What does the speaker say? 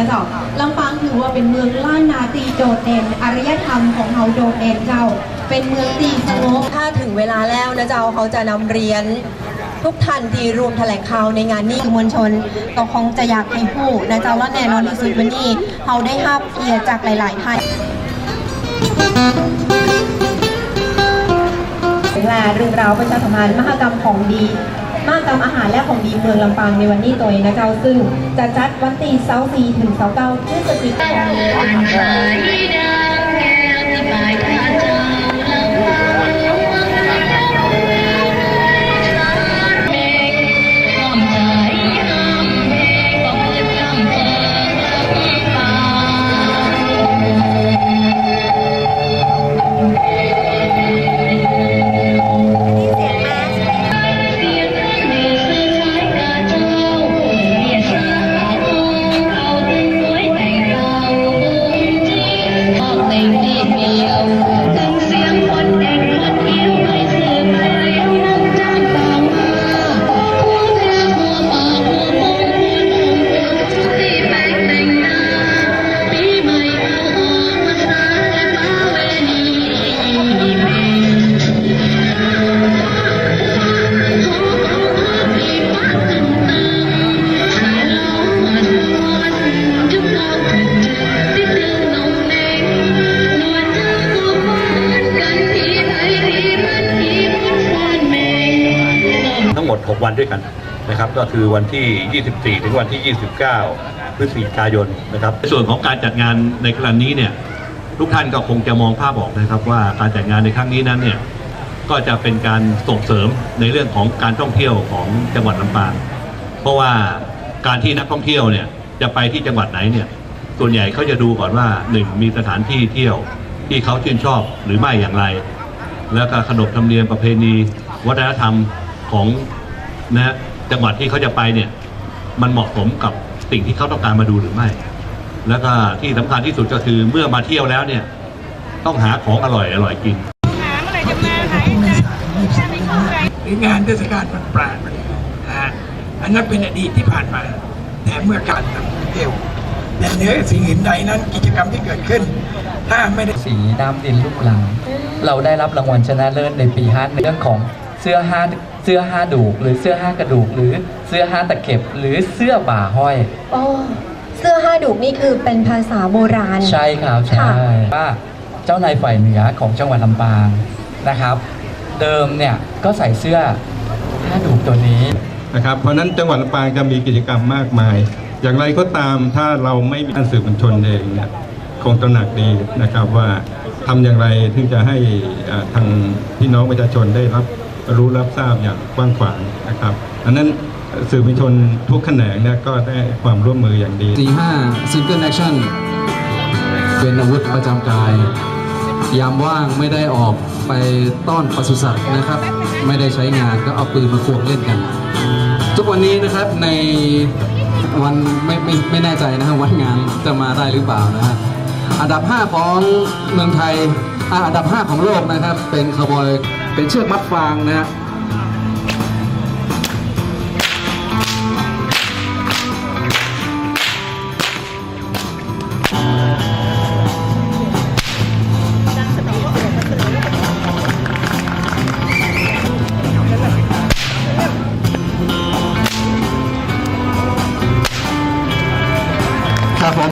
นะเจ้าลำปางถือว่าเป็นเมืองล้านนาตีโดดเด่นอารยธรรมของเราโดดเด่นเจ้า เป็นเมืองตีสงบถ้าถึงเวลาแล้วนะเจ้าเขาจะนำเรียนทุกท่านที่รวมแถลงข่าวในงานนี้มวลชนก็คงจะอยากให้ผู้นะเจ้าและแน่นอนที่สุดวันนี้เขาได้รับเกียรติจากหลาย ๆ ท่านเวลาเรื่องราวประชาสัมพันธ์มหกรรมของดี มากรรมอาหารและของดีเมืองลำปางในวันนี้ตัวเองนะเจ้าซึ่งจะจัดวันที่เสาร์สี่ถึงเสาร์เก้าพฤศจิกายนนี้ ทั้งหมด 6 วันด้วยกันนะครับ ก็คือวันที่ 24 ถึงวันที่ 29 พฤศจิกายนนะครับในส่วนของการจัดงานในครั้งนี้เนี่ยทุกท่านก็คงจะมองภาพออกนะครับ ว่าการจัดงานในครั้งนี้นั้นเนี่ยก็จะเป็นการส่งเสริมในเรื่องของการท่องเที่ยวของจังหวัดลำปางเพราะว่าการที่นักท่องเที่ยวเนี่ยจะไปที่จังหวัดไหนเนี่ยส่วนใหญ่เขาจะดูก่อนว่าหนึ่งมีสถานที่เที่ยวที่เขาชื่นชอบหรือไม่อย่างไร แล้วก็ขนบธรรมเนียมประเพณี วัฒนธรรม ของนะฮะจังหวัดที่เขาจะไปเนี่ย มันเหมาะสมกับสิ่งที่เขาต้องการมาดูหรือไม่ แล้วก็ที่สำคัญที่สุดก็คือเมื่อมาเที่ยวแล้วเนี่ย ต้องหาของอร่อยอร่อยกินหรืองานเทศกาลวันปลานะฮะอันนั้นเป็นอดีตที่ผ่านมา แต่เมื่อการนำเที่ยวแต่เหนือสิ่งอื่นใดนั้นกิจกรรมที่เกิดขึ้น ถ้าไม่ได้สีน้ำดินลูกลัง เราได้รับรางวัลชนะเลิศในปี5เรื่องของ เสื้อห้าเสื้อห้าดูก หรือเสื้อห้ากระดูก หรือเสื้อห้าตะเข็บ หรือเสื้อบ่าห้อย โอ้เสื้อห้าดุกนี่คือเป็นภาษาโบราณ ใช่ครับใช่ค่ะว่าเจ้านายฝ่ายเหนือของจังหวัดลำปางนะครับ เดิมเนี่ยก็ใส่เสื้อห้าดูกตัวนี้ นะครับเพราะฉะนั้นจังหวัดลำปางจะมีกิจกรรมมากมาย อย่างไรก็ตามถ้าเราไม่มีการสื่อมวลชนเองเนี่ยคงตระหนักดีนะครับว่าทำอย่างไรถึงจะให้อ่าทางพี่น้องประชาชนได้รับ รู้รับทราบอย่างกว้างขวางนะครับอันนั้นสื่อมวลชนทุกแขนงเนี่ยก็ได้ความร่วมมืออย่างดีสี่ห้าซิงเกิลแอคชั่นเป็นอาวุธประจำกาย ยามว่างไม่ได้ออกไปต้อนปศุสัตว์นะครับ ไม่ได้ใช้งานก็เอาปืนมาควงเล่นกัน ทุกวันนี้นะครับในวันไม่ไม่ไม่แน่ใจนะครับวันงานจะมาได้หรือเปล่านะฮะอันดับ 5 ของเมืองไทยอะอันดับ 5 ของโลกนะครับ เป็นคาวบอย เป็นเชือกมัดฟางนะฮะ